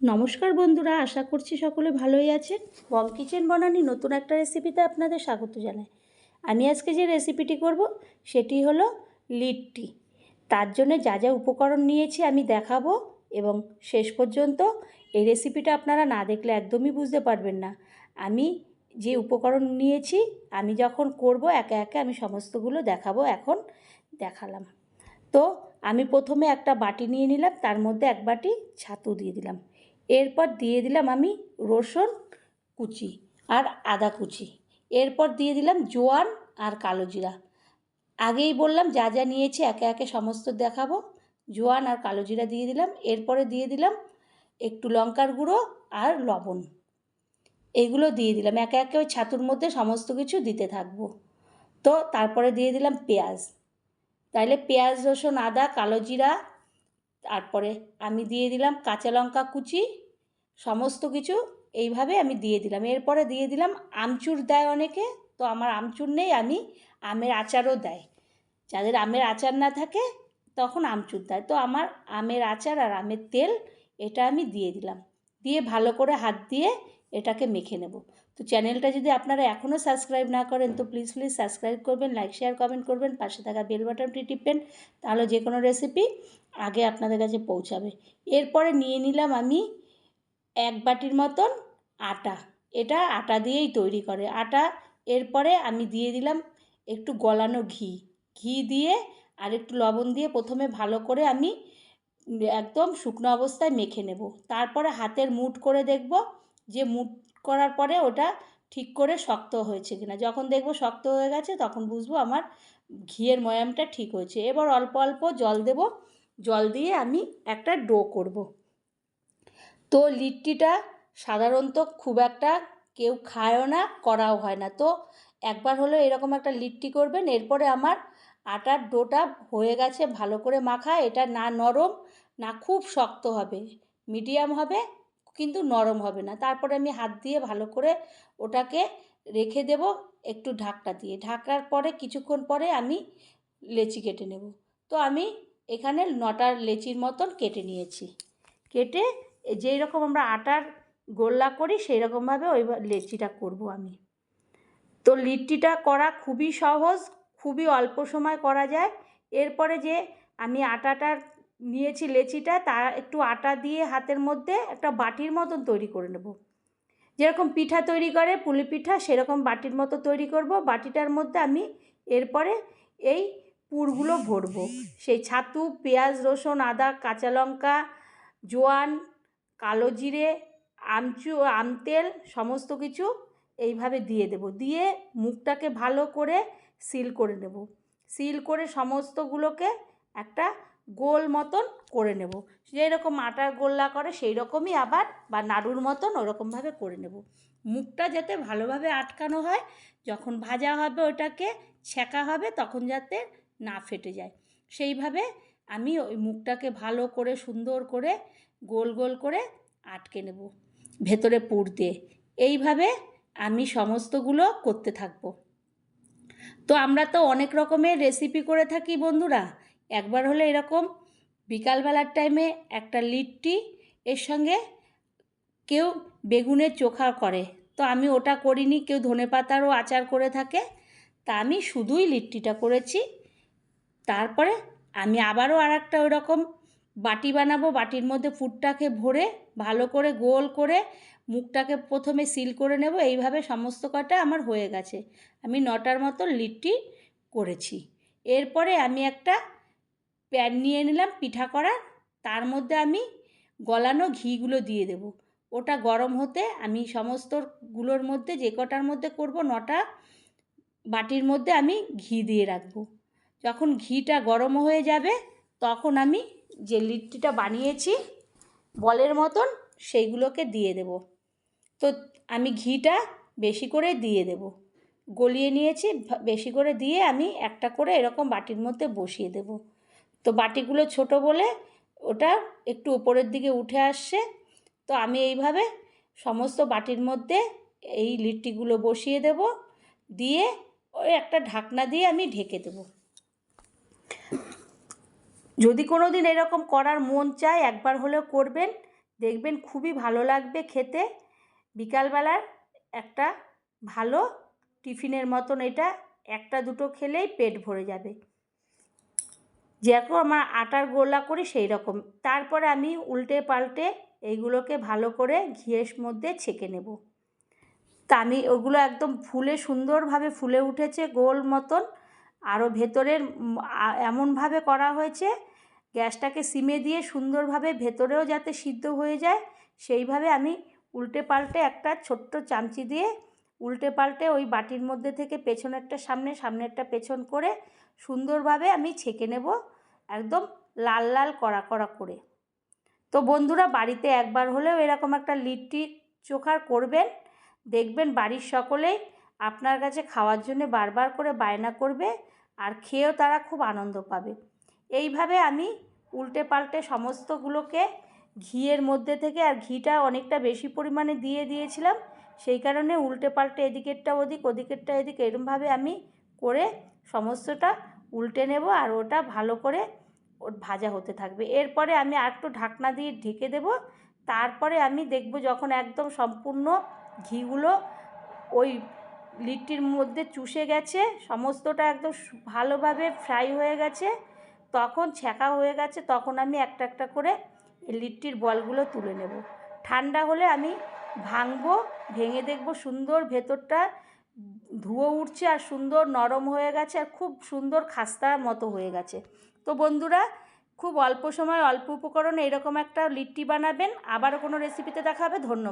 নমস্কার বন্ধুরা, আশা করছি সকলে ভালোই আছেন। বং কিচেন বনানি নতুন একটা রেসিপিতে আপনাদের স্বাগত জানাই। আমি আজকে যে রেসিপিটি করব, সেটি হলো লিট্টি। তার জন্য যা যা উপকরণ নিয়েছি আমি দেখাবো এবং শেষ পর্যন্ত এই রেসিপিটা আপনারা না দেখলে একদমই বুঝতে পারবেন না। আমি যে উপকরণ নিয়েছি, আমি যখন করব, একে একে আমি সমস্তগুলো দেখাবো এখন দেখালাম। তো আমি প্রথমে একটা বাটি নিয়ে নিলাম, তার মধ্যে এক বাটি ছাতু দিয়ে দিলাম। এরপর দিয়ে দিলাম আমি রসুন কুচি আর আদা কুচি। এরপর দিয়ে দিলাম জোয়ান আর কালো জিরা। আগেই বললাম যা যা নিয়েছি একে একে সমস্ত দেখাবো। জোয়ান আর কালো জিরা দিয়ে দিলাম। এরপরে দিয়ে দিলাম একটু লঙ্কার গুঁড়ো আর লবণ। এগুলো দিয়ে দিলাম। একে একে ওই ছাতুর মধ্যে সমস্ত কিছু দিতে থাকব। তো তারপরে দিয়ে দিলাম পেঁয়াজ। তাইলে পেঁয়াজ, রসুন, আদা, কালো জিরা তারপরে আমি দিয়ে দিলাম কাঁচা লঙ্কা কুচি, সমস্ত কিছু এইভাবে আমি দিয়ে দিলাম। এরপরে দিয়ে দিলাম আমচুর দেয় অনেকে, তো আমার আমচুর নেই, আমি আমের আচারও দেয়। যাদের আমের আচার না থাকে তখন আমচুর দেয়। তো আমার আমের আচার আর আমের তেল এটা আমি দিয়ে দিলাম। দিয়ে ভালো করে হাত দিয়ে এটাকে মেখে নেব। তো চ্যানেলটা যদি আপনারা এখনও সাবস্ক্রাইব না করেন, তো প্লিজ প্লিজ সাবস্ক্রাইব করবেন লাইক শেয়ার কমেন্ট করবেন, পাশে থাকা বেল বাটনটি টিপবেন, তাহলে যে কোনো রেসিপি আগে আপনাদের কাছে পৌঁছাবে। এরপরে নিয়ে নিলাম আমি এক বাটির মতন আটা। এটা আটা দিয়েই তৈরি করে। আটা, এরপরে আমি দিয়ে দিলাম একটু গলানো ঘি। ঘি দিয়ে আর একটু লবণ দিয়ে প্রথমে ভালো করে আমি একদম শুকনো অবস্থায় মেখে নেব। তারপরে হাতের মুঠ করে দেখব যে মুঠ করার পরে ওটা ঠিক করে শক্ত হয়েছে কিনা। যখন দেখব শক্ত হয়ে গেছে, তখন বুঝব আমার ঘিয়ের ময়ামটা ঠিক হয়েছে। এবার অল্প অল্প জল দেব। জল দিয়ে আমি একটা ডো করব। তো লিট্টিটা সাধারণত খুব একটা কেউ খায়ও না, করাও হয় না। তো একবার হলো এরকম একটা লিট্টি করবেন, এরপরে আমার আটার ডোটা হয়ে গেছে ভালো করে মাখা। এটা না নরম, না খুব শক্ত হবে। মিডিয়াম হবে। কিন্তু নরম হবে না। তারপরে আমি হাত দিয়ে ভালো করে ওটাকে রেখে দেব, একটু ঢাকটা দিয়ে। ঢাকার পরে কিছুক্ষণ পরে আমি লেচি কেটে নেব। তো আমি এখানে নটার লেচির মতন কেটে নিয়েছি। কেটে যেই রকম আমরা আটার গোল্লা করি সেই রকমভাবে ওই লেচিটা করব আমি। তো লিট্টিটা করা খুবই সহজ, খুবই অল্প সময় করা যায়। এরপরে যে আমি আটাটার নিয়েছি লেচিটা তা একটু আটা দিয়ে হাতের মধ্যে একটা বাটির মতন তৈরি করে নেব। যেরকম পিঠা তৈরি করে, পুলি পিঠা, সেরকম বাটির মতো তৈরি করব। বাটিটার মধ্যে আমি এরপরে এই পুরগুলো ভরবো। সেই ছাতু, পেঁয়াজ, রসুন, আদা, কাঁচা লঙ্কা, জোয়ান, কালো জিরে, আমচু, আমতেল, সমস্ত কিছু এইভাবে দিয়ে দেব। দিয়ে মুখটাকে ভালো করে সিল করে নেব। সিল করে সমস্তগুলোকে একটা গোল মতন করে নেব। যেই রকম আটার গোল্লা করে সেই রকমই আবার বা নাড়ুর মতন ওরকমভাবে করে নেব। মুখটা যাতে ভালোভাবে আটকানো হয়, যখন ভাজা হবে ওটাকে ছেঁকা হবে তখন যাতে না ফেটে যায়। সেইভাবে আমি ওই মুখটাকে ভালো করে সুন্দর করে গোল গোল করে আটকে নেব ভেতরে পুর দিয়ে। এইভাবে আমি সমস্তগুলো করতে থাকব। তো আমরা তো অনেক রকমের রেসিপি করে থাকি বন্ধুরা। একবার হলে এরকম বিকালবেলার টাইমে একটা লিট্টি এর সঙ্গে কেউ বেগুনের চোখা করে। তো আমি ওটা করিনি, কেউ ধনে পাতারও আচার করে থাকে। তা আমি শুধুই লিট্টিটা করেছি। তারপরে আমি আবারও আর একটা ওরকম বাটি বানাবো, বাটির মধ্যে ফুটটাকে ভরে ভালো করে গোল করে মুখটাকে প্রথমে সিল করে নেব। এইভাবে সমস্ত কটা আমার হয়ে গেছে। আমি নটার মতো লিট্টি করেছি। এরপরে আমি একটা প্যান নিয়ে নিলাম, পিঠা করার তার মধ্যে আমি গলানো ঘিগুলো দিয়ে দেব। ওটা গরম হতে আমি সমস্তগুলোর মধ্যে, যে কটার মধ্যে করব, নটা বাটির মধ্যে আমি ঘি দিয়ে রাখব। যখন ঘিটা গরম হয়ে যাবে, তখন আমি যে লিট্টিটা বানিয়েছি, বলের মতন, সেইগুলোকে দিয়ে দেব। তো আমি ঘিটা বেশি করে দিয়ে দেব। গলিয়ে নিয়েছি বেশি করে দিয়ে আমি একটা করে এরকম বাটির মধ্যে বসিয়ে দেব। তো বাটিগুলো ছোট বলে ওটা একটু উপরের দিকে উঠে আসছে। তো আমি এইভাবে সমস্ত বাটির মধ্যে এই লিট্টিগুলো বসিয়ে দেব। দিয়ে ওই একটা ঢাকনা দিয়ে আমি ঢেকে দেবো। যদি কোনো দিন এরকম করার মন চায়, একবার হলেও করবেন। দেখবেন খুবই ভালো লাগবে খেতে। বিকালবেলার একটা ভালো টিফিনের মতন এটা একটা দুটো খেলেই পেট ভরে যাবে। যেরকম আমার আটার গোলা করি সেই রকম। তারপরে আমি উল্টে পাল্টে এইগুলোকে ভালো করে ঘিয়ের মধ্যে ছেঁকে নেব। তা আমি ওগুলো একদম ফুলে সুন্দরভাবে ফুলে উঠেছে গোল মতন। আরও ভেতরের এমনভাবে করা হয়েছে, গ্যাসটাকে সিমে দিয়ে সুন্দরভাবে ভেতরেও যাতে সিদ্ধ হয়ে যায়, সেইভাবে আমি উল্টে পাল্টে একটা ছোট্ট চামচি দিয়ে উল্টে পাল্টে ওই বাটির মধ্যে থেকে পেছনেরটা সামনে, সামনেরটা পেছন করে সুন্দরভাবে আমি ছেঁকে নেব একদম লাল লাল কড়া কড়া করে। তো বন্ধুরা, বাড়িতে একবার হলেও এরকম একটা লিট্টি চোখার করবেন। দেখবেন বাড়ির সকলেই আপনার কাছে খাওয়ার জন্য বারবার করে বায়না করবে আর খেয়েও তারা খুব আনন্দ পাবে। এইভাবে আমি উল্টে পাল্টে সমস্তগুলোকে ঘিয়ের মধ্যে থেকে, আর ঘিটা অনেকটা বেশি পরিমাণে দিয়ে দিয়েছিলাম, সেই কারণে উল্টে পাল্টে এদিকেরটা ওদিক, ওদিকেরটা এদিক, এরমভাবে আমি করে সমস্তটা উল্টে নেব আর ওটা ভালো করে ওর ভাজা হতে থাকবে। এরপরে আমি আর একটু ঢাকনা দিয়ে ঢেকে দেব। তারপরে আমি দেখব যখন একদম সম্পূর্ণ ঘিগুলো ওই লিট্টির মধ্যে চুষে গেছে, সমস্তটা একদম ভালোভাবে ফ্রাই হয়ে গেছে, তখন ছ্যাঁকা হয়ে গেছে, তখন আমি একটা একটা করে লিট্টির বলগুলো তুলে নেব। ঠান্ডা হলে আমি ভাঙবো, ভেঙে দেখব সুন্দর ভেতরটা ধুয়ো উঠছে আর সুন্দর নরম হয়ে গেছে আর খুব সুন্দর খাস্তার মতো হয়ে গেছে। তো বন্ধুরা, খুব অল্প সময়, অল্প উপকরণে এরকম একটা লিট্টি বানাবেন। আবার কোনো রেসিপিতে দেখা হবে। ধন্যবাদ।